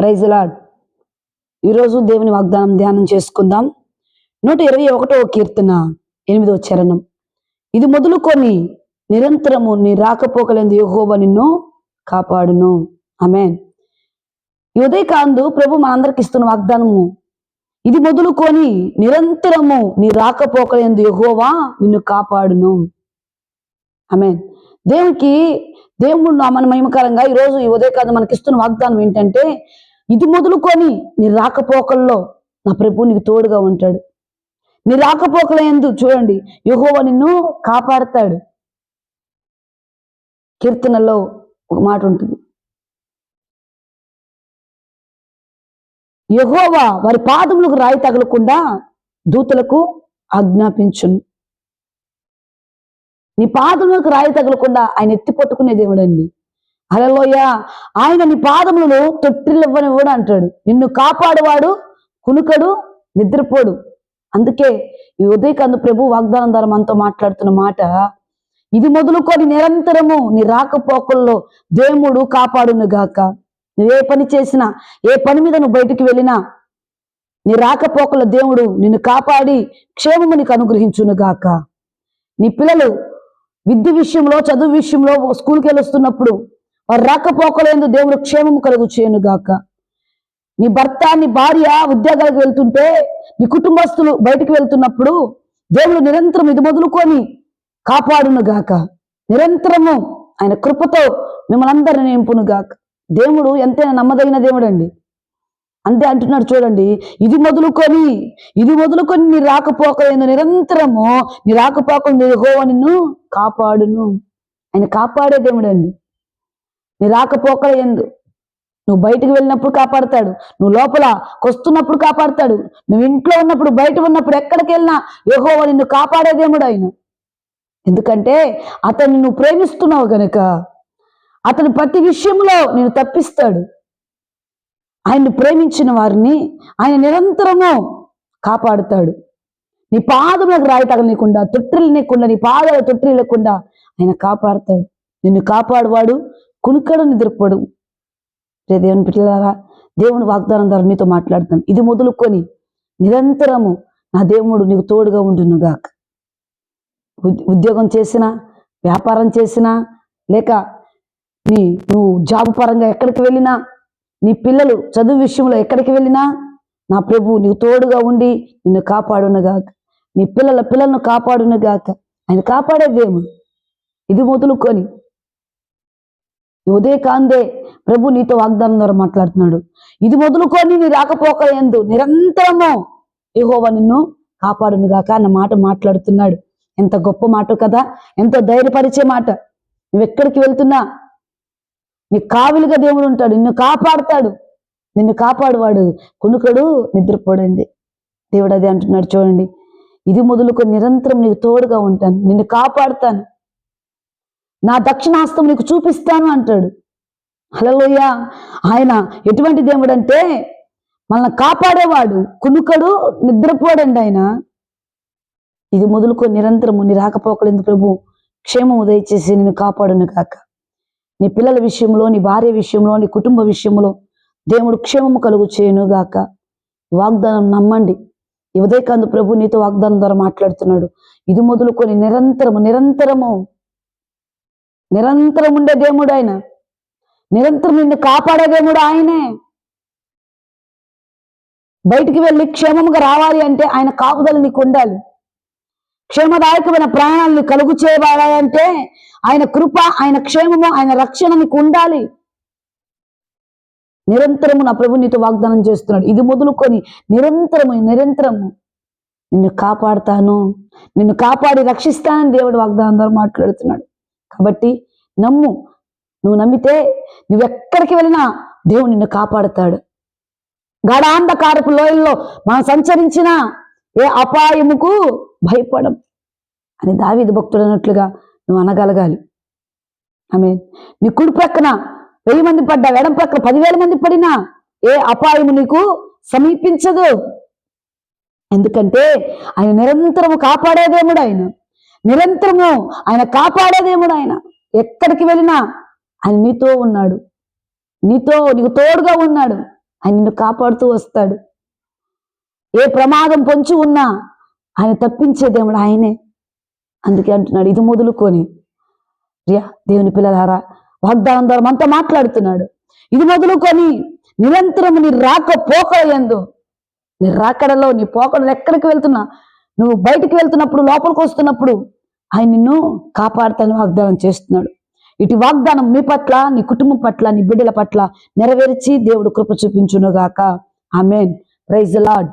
Praise lord ఈరోజు దేవుని వాగ్దానం ధ్యానం చేసుకుందాం. నూట ఇరవై ఒకటో కీర్తన ఎనిమిదో చరణం. ఇది మొదలుకొని నిరంతరము నీ రాకపోకలేందు యహోబ నిన్ను కాపాడును. ఆమేన్. ఈ ఉదయకాందు ప్రభు మనందరికి ఇస్తున్న వాగ్దానము ఇది మొదలుకొని నిరంతరము నీ రాకపోకలేందు యహోవా నిన్ను కాపాడును. ఆమెన్. దేవునికి దేవుడు మన మహిమకరంగా ఈరోజు ఈ ఉదయకాలం మనకి ఇస్తున్న వాగ్దానం ఏంటంటే ఇది మొదలుకొని నీ రాకపోకల్లో నా ప్రభు నీకు తోడుగా ఉంటాడు. నీ రాకపోకల ఎందు చూడండి యహోవ నిన్ను కాపాడతాడు. కీర్తనలో ఒక మాట ఉంటుంది. యహోవా వారి పాదములకు రాయి తగలకుండా దూతలకు ఆజ్ఞాపించును. నీ పాదములకు రాయి తగలకుండా ఆయన ఎత్తి పట్టుకునే దేవుడండి. అలలోయ ఆయన నీ పాదములను తొట్టిల్లవ్వనివ్వడు అంటాడు. నిన్ను కాపాడువాడు కునుకడు నిద్రపోడు. అందుకే ఈ ఉదయకాంత ప్రభు వాగ్దానం ద్వారా మనతో మాట్లాడుతున్న మాట ఇది మొదలుకొని నిరంతరము నీ రాకపోకల్లో దేవుడు కాపాడును గాక. నువ్వు ఏ పని చేసినా ఏ పని మీద నువ్వు బయటికి వెళ్ళినా నీ రాకపోకల దేవుడు నిన్ను కాపాడి క్షేమము నీకు అనుగ్రహించును గాక. నీ పిల్లలు విద్య విషయంలో చదువు విషయంలో స్కూల్కి వెళ్ళొస్తున్నప్పుడు వారు రాకపోకలేందు దేవుడు క్షేమము కలుగు చేయను గాక. నీ భర్త నీ భార్య ఉద్యోగాలకు వెళ్తుంటే నీ కుటుంబస్తులు బయటకు వెళ్తున్నప్పుడు దేవుడు నిరంతరం ఇది మొదలుకొని కాపాడును గాక. నిరంతరము ఆయన కృపతో మిమ్మల్ని అందరిని నింపును గాక. దేవుడు ఎంతైనా నమ్మదగిన దేవుడు అండి అంతే అంటున్నాడు చూడండి ఇది మొదలుకొని ఇది మొదలుకొని నీ రాకపోకలేదు నిరంతరము నీ రాకపోకలు నిన్ను కాపాడును. ఆయన కాపాడే దేవుడు అండి నీ రాకపోకల ఎందు. నువ్వు బయటికి వెళ్ళినప్పుడు కాపాడతాడు. నువ్వు లోపల కొస్తున్నప్పుడు కాపాడతాడు. నువ్వు ఇంట్లో ఉన్నప్పుడు బయట ఉన్నప్పుడు ఎక్కడికి వెళ్ళినా యెహోవా నిన్ను కాపాడేదేముడు ఆయన. ఎందుకంటే అతన్ని నువ్వు ప్రేమిస్తున్నావు గనక అతను ప్రతి విషయంలో నేను తప్పిస్తాడు. ఆయన్ని ప్రేమించిన వారిని ఆయన నిరంతరము కాపాడుతాడు. నీ పాదములకు రాయి తగలనీయకుండా తొట్టిల్లనీయకుండా నీ పాదాలు తొట్టిల్లకుండా ఆయన కాపాడుతాడు. నిన్ను కాపాడువాడు కునుకడు నిద్రపోడు. రే దేవుని పిల్లలారా దేవుని వాగ్దానం ద్వారా నీతో మాట్లాడతాం ఇది మొదలుకొని నిరంతరము నా దేవుడు నీకు తోడుగా ఉండును గాక ఉద్యోగం చేసినా వ్యాపారం చేసినా లేక నీ నువ్వు జాబ్ పరంగా ఎక్కడికి వెళ్ళినా నీ పిల్లలు చదువు విషయంలో ఎక్కడికి వెళ్ళినా నా ప్రభు నీకు తోడుగా ఉండి నిన్ను కాపాడునుగాక. నీ పిల్లల పిల్లలను కాపాడునుగాక. ఆయన కాపాడే దేవుడు. ఇది మొదలుకొని ఈ ఉదయకాందే ప్రభు నీతో వాగ్దానం ద్వారా మాట్లాడుతున్నాడు. ఇది మొదలుకొని నీ రాకపోక ఎందు నిరంతరము యెహోవా నిన్ను కాపాడునుగాక అన్న మాట మాట్లాడుతున్నాడు. ఎంత గొప్ప మాట కదా? ఎంతో ధైర్యపరిచే మాట? నువ్వు ఎక్కడికి వెళ్తున్నా? నీ కావిలుగా దేవుడు ఉంటాడు. నిన్ను కాపాడుతాడు. నిన్ను కాపాడువాడు. కునుకడు నిద్రపోడండి. దేవుడు అదే అంటున్నాడు. చూడండి. ఇది మొదలుకొని నిరంతరం నీకు తోడుగా ఉంటాను. నిన్ను కాపాడుతాను. నా దక్షిణాస్తం నీకు చూపిస్తాను అంటాడు. హలోయ ఆయన ఎటువంటి దేవుడు అంటే మనల్ని కాపాడేవాడు కునుకడు నిద్రపోడండి ఆయన. ఇది మొదలుకొని నిరంతరము నీ రాకపోకలేదు ప్రభు? క్షేమము దయచేసి నేను కాపాడును కాక నీ పిల్లల విషయంలో నీ భార్య విషయంలో నీ కుటుంబ విషయంలో దేవుడు క్షేమము కలుగు చేయను గాక. వాగ్దానం నమ్మండి. ఈ ఉదయకాంత్ ప్రభు నీతో వాగ్దానం ద్వారా మాట్లాడుతున్నాడు. ఇది మొదలుకొని నిరంతరము నిరంతరము నిరంతరం ఉండే దేవుడు ఆయన. నిరంతరం నిన్ను కాపాడే దేవుడు ఆయనే. బయటికి వెళ్ళి క్షేమముగా రావాలి అంటే ఆయన కాపుదల నీకు ఉండాలి. క్షేమదాయకమైన ప్రాణాలను కలుగు చేయబడాలంటే ఆయన కృప ఆయన క్షేమము ఆయన రక్షణ నీకు ఉండాలి. నిరంతరము నా ప్రభు నీతో వాగ్దానం చేస్తున్నాడు. ఇది మొదలుకొని నిరంతరము నిరంతరము నిన్ను కాపాడుతాను. నిన్ను కాపాడి రక్షిస్తానని దేవుడు వాగ్దానం ద్వారా మాట్లాడుతున్నాడు. కాబట్టి నమ్ము. నువ్వు నమ్మితే నువ్వెక్కడికి వెళ్ళినా దేవుడు నిన్ను కాపాడుతాడు. గాఢాంధకారపు లోయల్లో మనం సంచరించిన ఏ అపాయముకు భయపడం. అని దావిది భక్తుడు అన్నట్లుగా నువ్వు అనగలగాలి. ఆమె నీ కుడి ప్రక్కన వెయ్యి మంది పడ్డా ఎడం ప్రక్కన పదివేల మంది పడినా ఏ అపాయము నీకు సమీపించదు. ఎందుకంటే ఆయన నిరంతరము కాపాడేదేముడు ఆయన. నిరంతరము ఆయన కాపాడేదేముడు ఆయన. ఎక్కడికి వెళ్ళినా ఆయన నీతో ఉన్నాడు. నీతో నీకు తోడుగా ఉన్నాడు. ఆయన నిన్ను కాపాడుతూ వస్తాడు. ఏ ప్రమాదం పొంచి ఉన్నా ఆయన తప్పించేదేముడు ఆయనే. అందుకే అంటున్నాడు ఇది మొదలుకొని ప్రియా దేవుని పిల్లలారా వాగ్దానం ద్వారా మనతో మాట్లాడుతున్నాడు. ఇది మొదలుకొని నిరంతరం నీ రాక పోకయందు నీ రాకడలో నీ పోకడలు ఎక్కడికి వెళ్తున్నా నువ్వు బయటికి వెళ్తున్నప్పుడు లోపలికి వస్తున్నప్పుడు ఆయన నిన్ను కాపాడుతాను వాగ్దానం చేస్తున్నాడు. ఇటు వాగ్దానం మీ పట్ల నీ కుటుంబం పట్ల నీ బిడ్డల పట్ల నెరవేర్చి దేవుడు కృప చూపించునుగాక. ఆమెన్. Praise Lord